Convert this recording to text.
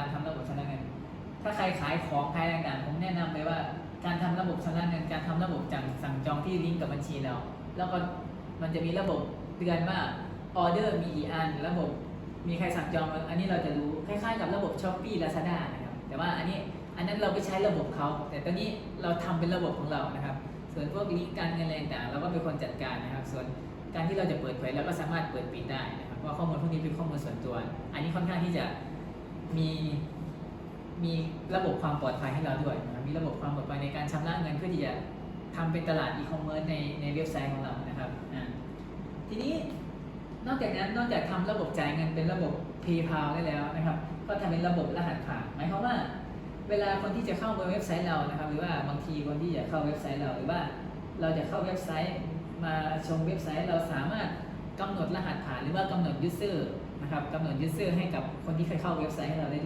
การทำระบบชำระเงิน ถ้าใครขายของขายอะไรต่างๆผมแนะนำเลยว่าการทำระบบชำระเงิน การทำระบบจังสั่งจองที่ลิงก์กับบัญชีเรา แล้วก็มันจะมีระบบเตือนว่าออเดอร์มีกี่อัน ระบบมีใครสั่งจอง อันนี้เราจะรู้คล้ายๆกับระบบช้อปปี้ลาซาด้านะครับ แต่ว่าอันนี้อันนั้นเราไปใช้ระบบเขา แต่ตอนนี้เราทำเป็นระบบของเรานะครับ ส่วนพวกลิงก์การเงินอะไรต่างๆเราก็เป็นคนจัดการนะครับ ส่วนการที่เราจะเปิดเผยเราก็สามารถเปิดปิดได้นะครับเพราะข้อมูลพวกนี้เป็นข้อมูลส่วนตัว อันนี้ค่อนข้างที่จะ มีมีระบบความปลอดภัยให้เราด้วยนะครับมีระบบความปลอดภัยในการชำระเงินเพื่อที่จะทำเป็นตลาดอีคอมเมิร์ซในในเว็บไซต์ของเรานะครับอ่าทีนี้นอกจากนั้นนอกจากทำระบบจ่ายเงินเป็นระบบ PayPal ได้แล้วนะครับ ก็ทำเป็นระบบรหัสผ่านหมายความว่า เวลาคนที่จะเข้าเว็บไซต์เรานะครับ หรือว่าบางทีคนที่จะเข้าเว็บไซต์เราหรือว่า เราจะเข้าเว็บไซต์มาชมเว็บไซต์เราสามารถ ดรหัสผ่านหรือว่ากำหนดยูเซอร์นะครับกำหนดยูเซอร์ให้กับคนที่เคยเข้าเว็บไซต์ให้เราได้ด้วย